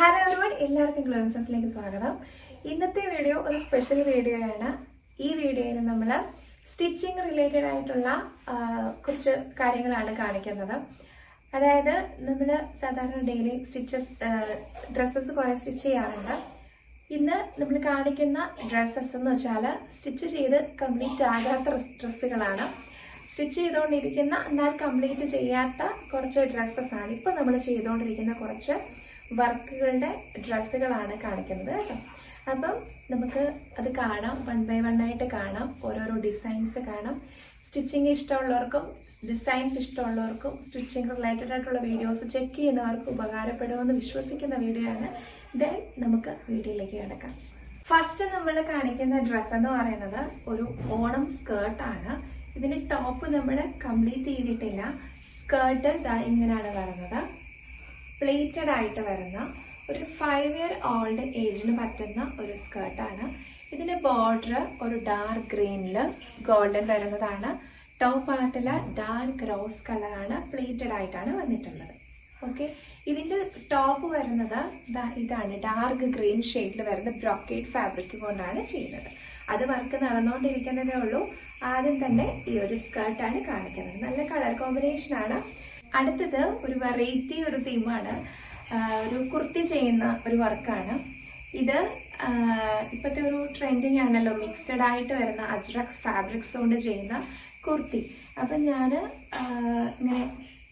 Hello everyone എല്ലാവർക്കും ഗ്ലോസൻസിലേക്ക് സ്വാഗതം. ഇന്നത്തെ വീഡിയോ ഒരു സ്പെഷ്യൽ വീഡിയോ ആണ്. ഈ വീഡിയോയിൽ നമ്മൾ സ്റ്റിച്ചിങ് റിലേറ്റഡ് ആയിട്ടുള്ള കുറച്ച് കാര്യങ്ങളാണ് കാണിക്കുന്നത്. അതായത് നമ്മൾ സാധാരണ ഡെയിലി സ്റ്റിച്ചസ് ഡ്രസ്സസ് കുറേ സ്റ്റിച്ച് ചെയ്യാറുണ്ട്. ഇന്ന് നമ്മൾ കാണിക്കുന്ന ഡ്രസ്സസ് എന്ന് വെച്ചാൽ സ്റ്റിച്ച് ചെയ്ത് കംപ്ലീറ്റ് ആകാത്ത ഡ്രസ്സുകളാണ് സ്റ്റിച്ച് ചെയ്തുകൊണ്ടിരിക്കുന്ന എന്നാൽ കംപ്ലീറ്റ് ചെയ്യാത്ത കുറച്ച് ഡ്രസ്സസ് ആണ് ഇപ്പം നമ്മൾ ചെയ്തുകൊണ്ടിരിക്കുന്ന കുറച്ച് വർക്കുകളുടെ ഡ്രസ്സുകളാണ് കാണിക്കുന്നത് കേട്ടോ. അപ്പം നമുക്ക് അത് കാണാം. വൺ ബൈ വൺ ആയിട്ട് കാണാം. ഓരോരോ ഡിസൈൻസ് കാണാം. സ്റ്റിച്ചിങ് ഇഷ്ടമുള്ളവർക്കും ഡിസൈൻസ് ഇഷ്ടമുള്ളവർക്കും സ്റ്റിച്ചിങ് റിലേറ്റഡ് ആയിട്ടുള്ള വീഡിയോസ് ചെക്ക് ചെയ്യുന്നവർക്ക് ഉപകാരപ്പെടുമെന്ന് വിശ്വസിക്കുന്ന വീഡിയോ ആണ്. ദെൻ നമുക്ക് വീഡിയോയിലേക്ക് കിടക്കാം. ഫസ്റ്റ് നമ്മൾ കാണിക്കുന്ന ഡ്രസ്സ് എന്ന് പറയുന്നത് ഒരു ഓണം സ്കേർട്ടാണ് ഇതിന് ടോപ്പ് നമ്മൾ കംപ്ലീറ്റ് ചെയ്തിട്ടില്ല. സ്കേർട്ട് ഇങ്ങനെയാണ് വരുന്നത്. പ്ലേറ്റഡ് ആയിട്ട് വരുന്ന ഒരു ഫൈവ് ഇയർ ഓൾഡ് ഏജിന് പറ്റുന്ന ഒരു സ്കേർട്ടാണ് ഇതിന്റെ ബോർഡർ ഒരു ഡാർക്ക് ഗ്രീനിൽ ഗോൾഡൻ വരുന്നതാണ്. ടോപ്പ് പാർട്ടിൽ ഡാർക്ക് റോസ് കളറാണ് പ്ലേറ്റഡ് ആയിട്ടാണ് വന്നിട്ടുള്ളത്. ഓക്കെ ഇതിന്റെ ടോപ്പ് വരുന്നത് ഇതാണ്. ഡാർക്ക് ഗ്രീൻ ഷെയ്ഡിൽ വരുന്ന ബ്രോക്കേഡ് ഫാബ്രിക് കൊണ്ടാണ് ചെയ്യുന്നത്. അത് വർക്ക് നടന്നുകൊണ്ടിരിക്കുന്നതേ ഉള്ളൂ. ആദ്യം തന്നെ ഈ ഒരു സ്കേർട്ടാണ് കാണിക്കുന്നത്. നല്ല കളർ കോമ്പിനേഷൻ ആണ്. അടുത്തത് ഒരു വെറൈറ്റി ഒരു തീമാണ് ഒരു കുർത്തി ചെയ്യുന്ന ഒരു വർക്കാണ് ഇത് ഇപ്പോഴത്തെ ഒരു ട്രെൻഡിങ് ആണല്ലോ മിക്സഡ് ആയിട്ട് വരുന്ന അജ്രക് ഫാബ്രിക്സ് കൊണ്ട് ചെയ്യുന്ന കുർത്തി. അപ്പം ഞാൻ ഇങ്ങനെ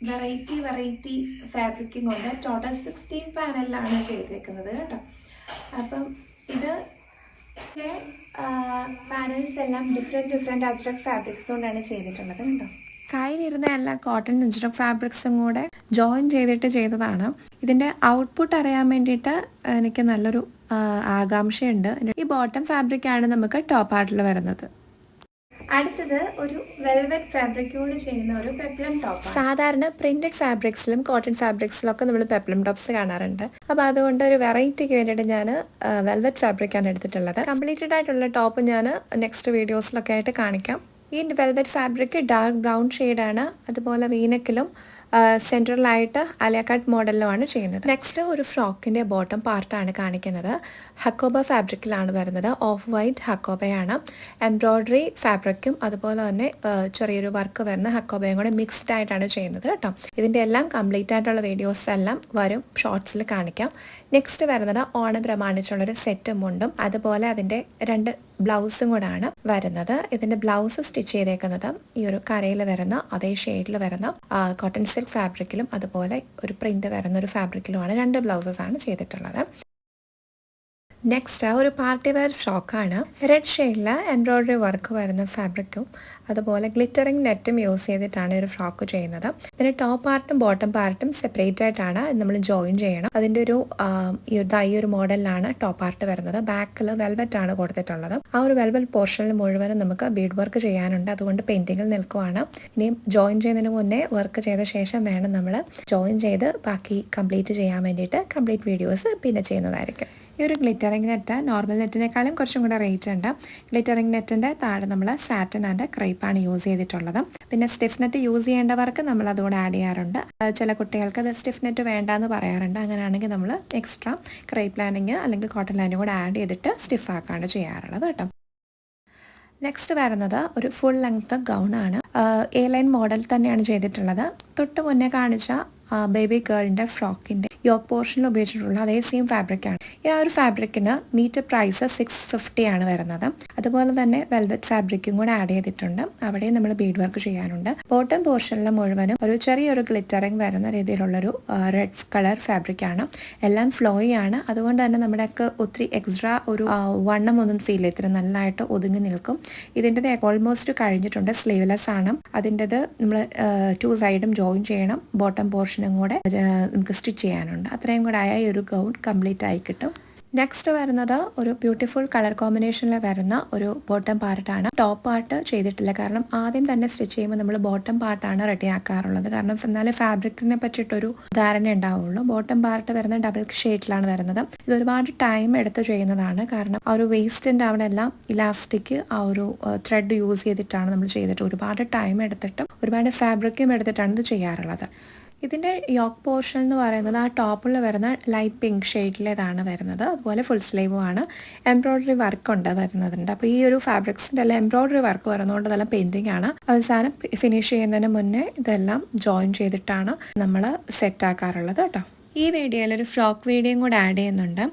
വെറൈറ്റി വെറൈറ്റി ഫാബ്രിക്കും കൊണ്ട് ടോട്ടൽ സിക്സ്റ്റീൻ പാനലിലാണ് ചെയ്തേക്കുന്നത് കേട്ടോ. അപ്പം ഇത് പാനൽസ് എല്ലാം ഡിഫറെന്റ് ഡിഫറെന്റ് അജ്രക് ഫാബ്രിക്സ് കൊണ്ടാണ് ചെയ്തിട്ടുള്ളത് കേട്ടോ. കയ്യിലിരുന്ന എല്ലാ കോട്ടൺ ഇഞ്ചിനും ഫാബ്രിക്സും കൂടെ ജോയിൻ ചെയ്തിട്ട് ചെയ്തതാണ്. ഇതിന്റെ ഔട്ട്പുട്ട് അറിയാൻ വേണ്ടിയിട്ട് എനിക്ക് നല്ലൊരു ആകാംക്ഷയുണ്ട്. ഈ ബോട്ടം ഫാബ്രിക്കാണ് നമുക്ക് ടോപ്പ് ആർട്ടിൽ വരുന്നത്. അടുത്തത് ഒരു വെൽവെറ്റ് ഫാബ്രിക് കൊണ്ട് ചെയ്യുന്ന ഒരു പെപ്ലം ടോപ്പ് സാധാരണ പ്രിന്റഡ് ഫാബ്രിക്സിലും കോട്ടൺ ഫാബ്രിക്സിലും ഒക്കെ നമ്മൾ പെപ്ലം ടോപ്സ് കാണാറുണ്ട്. അപ്പോൾ അതുകൊണ്ട് ഒരു വെറൈറ്റിക്ക് വേണ്ടിയിട്ട് ഞാൻ വെൽവെറ്റ് ഫാബ്രിക് ആണ് എടുത്തിട്ടുള്ളത്. കംപ്ലീറ്റഡ് ആയിട്ടുള്ള ടോപ്പ് ഞാൻ നെക്സ്റ്റ് വീഡിയോസിലൊക്കെ ആയിട്ട് കാണിക്കാം. ഈ വെൽവെറ്റ് ഫാബ്രിക് ഡാർക്ക് ബ്രൗൺ ഷെയ്ഡാണ് അതുപോലെ വീനക്കിലും സെൻട്രലായിട്ട് അലിയക്കട്ട് മോഡലിലുമാണ് ചെയ്യുന്നത്. നെക്സ്റ്റ് ഒരു ഫ്രോക്കിന്റെ ബോട്ടം പാർട്ടാണ് കാണിക്കുന്നത്. ഹക്കോബ ഫാബ്രിക്കിലാണ് വരുന്നത്. ഓഫ് വൈറ്റ് ഹക്കോബയാണ് എംബ്രോയ്ഡറി ഫാബ്രിക്കും അതുപോലെ തന്നെ ചെറിയൊരു വർക്ക് വരുന്ന ഹക്കോബയും കൂടെ മിക്സ്ഡ് ആയിട്ടാണ് ചെയ്യുന്നത് കേട്ടോ. ഇതിന്റെ എല്ലാം കംപ്ലീറ്റ് ആയിട്ടുള്ള വീഡിയോസ് എല്ലാം വരും. ഷോർട്സിൽ കാണിക്കാം. നെക്സ്റ്റ് വരുന്നത് ഓണം പ്രമാണിച്ചുള്ളൊരു സെറ്റും മുണ്ടും അതുപോലെ അതിന്റെ രണ്ട് ബ്ലൗസും കൂടാണ് വരുന്നത്. ഇതിന്റെ ബ്ലൗസ് സ്റ്റിച്ച് ചെയ്തേക്കുന്നത് ഈ ഒരു കരയിൽ വരുന്ന അതേ ഷെയ്ഡിൽ വരുന്ന കോട്ടൺ സിൽക്ക് ഫാബ്രിക്കിലും അതുപോലെ ഒരു പ്രിന്റ് വരുന്ന ഒരു ഫാബ്രിക്കിലുമാണ് രണ്ട് ബ്ലൗസസ് ആണ് ചെയ്തിട്ടുള്ളത്. നെക്സ്റ്റ് ഒരു പാർട്ടി വെയർ ഫ്രോക്കാണ്. റെഡ് ഷെയ്ഡിൽ എംബ്രോയ്ഡറി വർക്ക് വരുന്ന ഫാബ്രിക്കും അതുപോലെ ഗ്ലിറ്ററിങ് നെറ്റും യൂസ് ചെയ്തിട്ടാണ് ഒരു ഫ്രോക്ക് ചെയ്യുന്നത്. ഇതിന് ടോപ്പ് പാർട്ടും ബോട്ടം പാർട്ടും സെപ്പറേറ്റ് ആയിട്ടാണ് നമ്മൾ ജോയിൻ ചെയ്യണം. അതിന്റെ ഒരു ഈ ഒരു മോഡലിലാണ് ടോപ്പ് പാർട്ട് വരുന്നത്. ബാക്കിൽ വെൽവെറ്റ് ആണ് കൊടുത്തിട്ടുള്ളത്. ആ ഒരു വെൽവെറ്റ് പോർഷനിൽ മുഴുവനും നമുക്ക് ബീഡ് വർക്ക് ചെയ്യാനുണ്ട്. അതുകൊണ്ട് പെയിന്റിങ്ങിൽ നിൽക്കുവാണ്. ഇനിയും ജോയിൻ ചെയ്യുന്നതിന് മുന്നേ വർക്ക് ചെയ്ത ശേഷം വേണം നമ്മൾ ജോയിൻ ചെയ്ത് ബാക്കി കംപ്ലീറ്റ് ചെയ്യാൻ വേണ്ടിയിട്ട് കംപ്ലീറ്റ് വീഡിയോസ് പിന്നെ ചെയ്യുന്നതായിരിക്കും. ഈ ഒരു ഗ്ലിറ്ററിംഗ് നെറ്റ് നോർമൽ നെറ്റിനേക്കാളും കുറച്ചും കൂടെ റേറ്റ് ഉണ്ട്. ഗ്ലിറ്ററിങ് നെറ്റിന്റെ താഴെ നമ്മൾ സാറ്റൻ ആൻഡ് ക്രൈപ്പാണ് യൂസ് ചെയ്തിട്ടുള്ളത്. പിന്നെ സ്റ്റിഫ് നെറ്റ് യൂസ് ചെയ്യേണ്ടവർക്ക് നമ്മൾ അതുകൂടെ ആഡ് ചെയ്യാറുണ്ട്. ചില കുട്ടികൾക്ക് അത് സ്റ്റിഫ് നെറ്റ് വേണ്ട എന്ന് പറയാറുണ്ട്. അങ്ങനെയാണെങ്കിൽ നമ്മൾ എക്സ്ട്രാ ക്രൈപ്പ് ലാനിങ് അല്ലെങ്കിൽ കോട്ടൺ ലാനിങ് കൂടെ ആഡ് ചെയ്തിട്ട് സ്റ്റിഫ് ആക്കാണ് ചെയ്യാറുള്ളത് കേട്ടോ. നെക്സ്റ്റ് വരുന്നത് ഒരു ഫുൾ ലെങ്ത്ത് ഗൗൺ ആണ്. എ ലൈൻ മോഡൽ തന്നെയാണ് ചെയ്തിട്ടുള്ളത്. തൊട്ട് മുന്നേ കാണിച്ച ബേബി ഗേളിന്റെ ഫ്രോക്കിന്റെ യോക്ക് പോർഷനിൽ ഉപയോഗിച്ചിട്ടുള്ള അതേ സെയിം ഫാബ്രിക്കാണ് ഈ ആ ഒരു ഫാബ്രിക്കിന് മീറ്റർ പ്രൈസ് സിക്സ് ഫിഫ്റ്റി ആണ് വരുന്നത്. അതുപോലെ തന്നെ വെൽവെറ്റ് ഫാബ്രിക്കും കൂടെ ആഡ് ചെയ്തിട്ടുണ്ട്. അവിടെയും നമ്മൾ ബീഡ് വർക്ക് ചെയ്യാനുണ്ട് ബോട്ടം പോർഷനിൽ മുഴുവനും ഒരു ചെറിയൊരു ഗ്ലിറ്ററിങ് വരുന്ന രീതിയിലുള്ളൊരു റെഡ് കളർ ഫാബ്രിക്കാണ് എല്ലാം ഫ്ലോയി ആണ്. അതുകൊണ്ട് തന്നെ നമ്മുടെയൊക്കെ ഒത്തിരി എക്സ്ട്രാ ഒരു വണ്ണം ഒന്നും ഫീൽ ചെയ്തിട്ട് നന്നായിട്ട് ഒതുങ്ങി നിൽക്കും. ഇതിന്റെ ഓൾമോസ്റ്റ് കഴിഞ്ഞിട്ടുണ്ട്. സ്ലീവ്ലെസ് ആണ്. അതിന്റെത് നമ്മൾ ടു സൈഡും ജോയിൻ ചെയ്യണം. ബോട്ടം പോർഷനും കൂടെ നമുക്ക് സ്റ്റിച്ച് ചെയ്യാനുണ്ട്. അത്രയും കൂടെ ആയ ഈ ഒരു ഗൗൺ കംപ്ലീറ്റ് ആയി കിട്ടും. നെക്സ്റ്റ് വരുന്നത് ഒരു ബ്യൂട്ടിഫുൾ കളർ കോമ്പിനേഷനിൽ വരുന്ന ഒരു ബോട്ടം പാർട്ടാണ് ടോപ്പ് പാർട്ട് ചെയ്തിട്ടില്ല. കാരണം ആദ്യം തന്നെ സ്റ്റിച്ച് ചെയ്യുമ്പോൾ നമ്മൾ ബോട്ടം പാർട്ടാണ് റെഡി ആക്കാറുള്ളത്. കാരണം എന്നാലും ഫാബ്രിക്കിനെ പറ്റിയിട്ടൊരു ധാരണ ഉണ്ടാവുള്ളൂ. ബോട്ടം പാർട്ട് വരുന്ന ഡബിൾ ഷെയ്ഡിലാണ് വരുന്നത്. ഇത് ഒരുപാട് ടൈം എടുത്ത് ചെയ്യുന്നതാണ്. കാരണം ആ ഒരു വേസ്റ്റിന്റെ അവിടെ എല്ലാം ഇലാസ്റ്റിക് ആ ഒരു ത്രെഡ് യൂസ് ചെയ്തിട്ടാണ് നമ്മൾ ചെയ്തിട്ട് ഒരുപാട് ടൈം എടുത്തിട്ടും ഒരുപാട് ഫാബ്രിക്കും എടുത്തിട്ടാണ് ഇത് ചെയ്യാറുള്ളത്. ഇതിന്റെ യോക്ക് പോർഷൻ എന്ന് പറയുന്നത് ആ ടോപ്പിൽ വരുന്ന ലൈറ്റ് പിങ്ക് ഷെയ്ഡിലേതാണ് വരുന്നത്. അതുപോലെ ഫുൾ സ്ലീവും ആണ് എംബ്രോയ്ഡറി വർക്ക് ഉണ്ട് വരുന്നതുണ്ട് അപ്പോൾ ഈ ഒരു ഫാബ്രിക്സിന്റെ എല്ലാം എംബ്രോയ്ഡറി വർക്ക് വരുന്നതുകൊണ്ട് അതെല്ലാം പെയിന്റിംഗ് ആണ് അവസാനം ഫിനിഷ് ചെയ്യുന്നതിന് മുന്നേ ഇതെല്ലാം ജോയിൻ ചെയ്തിട്ടാണ് നമ്മൾ സെറ്റ് ആക്കാറുള്ളത് കേട്ടോ. ഈ വീഡിയോയിൽ ഒരു ഫ്രോക്ക് വീഡിയോയും കൂടെ ആഡ് ചെയ്യുന്നുണ്ട്.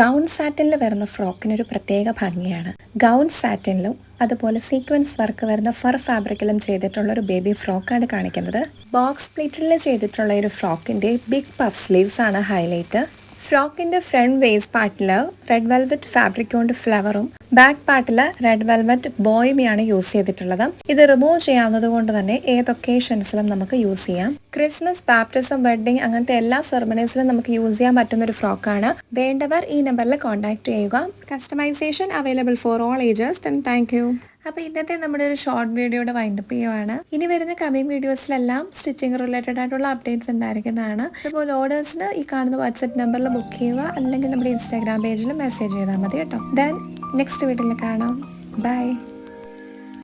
ഗൗൺ സാറ്റിനിൽ വരുന്ന ഫ്രോക്കിനൊരു പ്രത്യേക ഭംഗിയാണ്. ഗൗൺ സാറ്റിനിലും അതുപോലെ സീക്വൻസ് വർക്ക് വരുന്ന ഫർ ഫാബ്രിക്കിലും ചെയ്തിട്ടുള്ള ഒരു ബേബി ഫ്രോക്കാണ് കാണിക്കുന്നത്. ബോക്സ് പ്ലീറ്റിൽ ചെയ്തിട്ടുള്ള ഒരു ഫ്രോക്കിന്റെ ബിഗ് പഫ് സ്ലീവ്സ് ആണ് ഹൈലൈറ്റ്. ഫ്രോക്കിന്റെ ഫ്രണ്ട് വേസ്റ്റ് പാർട്ടിൽ റെഡ് വെൽവെറ്റ് ഫാബ്രിക് കൊണ്ട് ഫ്ലവറും ബാക്ക് പാർട്ടിൽ റെഡ് വെൽവെറ്റ് ബോയ്മിയാണ് യൂസ് ചെയ്തിട്ടുള്ളത്. ഇത് റിമൂവ് ചെയ്യാവുന്നത് കൊണ്ട് തന്നെ ഏത് ഒക്കേഷൻസിലും നമുക്ക് യൂസ് ചെയ്യാം. ക്രിസ്മസ് ബാപ്റ്റിസം വെഡിങ് അങ്ങനത്തെ എല്ലാ സെറമണീസിലും നമുക്ക് യൂസ് ചെയ്യാൻ പറ്റുന്ന ഒരു ഫ്രോക്കാണ്. വേണ്ടവർ ഈ നമ്പറിൽ കോൺടാക്ട് ചെയ്യുക. Customisation available for all ages. Then thank അപ്പോൾ ഇന്നത്തെ നമ്മുടെ ഒരു ഷോർട്ട് വീഡിയോയുടെ വൈൻഡപ്പ് ചെയ്യുവാണ്. ഇനി വരുന്ന കമ്മിങ് വീഡിയോസിലെല്ലാം സ്റ്റിച്ചിങ് റിലേറ്റഡ് ആയിട്ടുള്ള അപ്ഡേറ്റ്സ് ഉണ്ടായിരിക്കുന്നതാണ്. അതുപോലെ ഓർഡേഴ്സിന് ഈ കാണുന്ന വാട്സപ്പ് നമ്പറിൽ ബുക്ക് ചെയ്യുക അല്ലെങ്കിൽ നമ്മുടെ ഇൻസ്റ്റാഗ്രാം പേജിൽ മെസ്സേജ് ചെയ്താൽ മതി കേട്ടോ. ദെൻ നെക്സ്റ്റ് വീഡിയോയിൽ കാണാം. ബൈ